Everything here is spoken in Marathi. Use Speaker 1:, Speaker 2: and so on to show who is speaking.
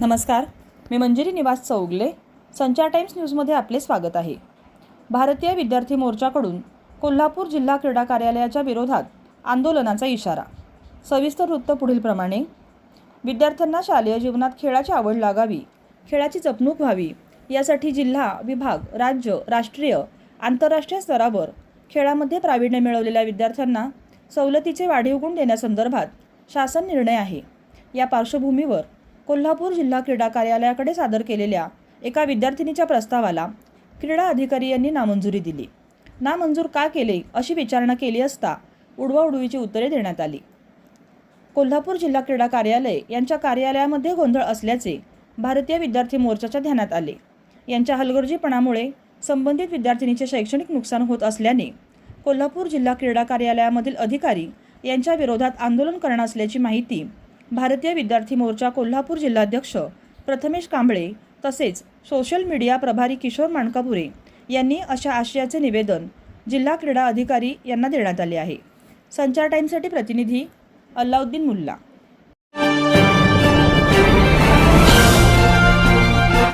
Speaker 1: नमस्कार. मी मंजिरी निवास चौगले. संचार टाइम्स न्यूजमध्ये आपले स्वागत आहे. भारतीय विद्यार्थी मोर्चाकडून कोल्हापूर जिल्हा क्रीडा कार्यालयाच्या विरोधात आंदोलनाचा इशारा. सविस्तर वृत्त पुढीलप्रमाणे विद्यार्थ्यांना शालेय जीवनात खेळाची आवड लागावी खेळाची जपणूक व्हावी यासाठी जिल्हा विभाग राज्य राष्ट्रीय आंतरराष्ट्रीय स्तरावर खेळामध्ये प्रावीण्य मिळवलेल्या विद्यार्थ्यांना सवलतीचे वाढीव गुण देण्यासंदर्भात शासन निर्णय आहे. या पार्श्वभूमीवर कोल्हापूर जिल्हा क्रीडा कार्यालयाकडे सादर केलेल्या एका विद्यार्थिनीच्या प्रस्तावाला क्रीडा अधिकारी यांनी नामंजुरी दिली. नामंजूर का केले अशी विचारणा केली असता उडवाउडवीची उत्तरे देण्यात आली. कोल्हापूर जिल्हा क्रीडा कार्यालय यांच्या कार्यालयामध्ये गोंधळ असल्याचे भारतीय विद्यार्थी मोर्चाच्या ध्यानात आले. यांच्या हलगर्जीपणामुळे संबंधित विद्यार्थिनीचे शैक्षणिक नुकसान होत असल्याने कोल्हापूर जिल्हा क्रीडा कार्यालयामधील अधिकारी यांच्या विरोधात आंदोलन करणार असल्याची माहिती भारतीय विद्यार्थी मोर्चा कोल्हापूर जिल्हाध्यक्ष प्रथमेश कांबळे तसेच सोशल मीडिया प्रभारी किशोर माणकापुरे यांनी अशा आशयाचे निवेदन जिल्हा क्रीडा अधिकारी यांना देण्यात आले आहे. संचार टाईमसाठी प्रतिनिधी अल्लाउद्दीन मुल्ला.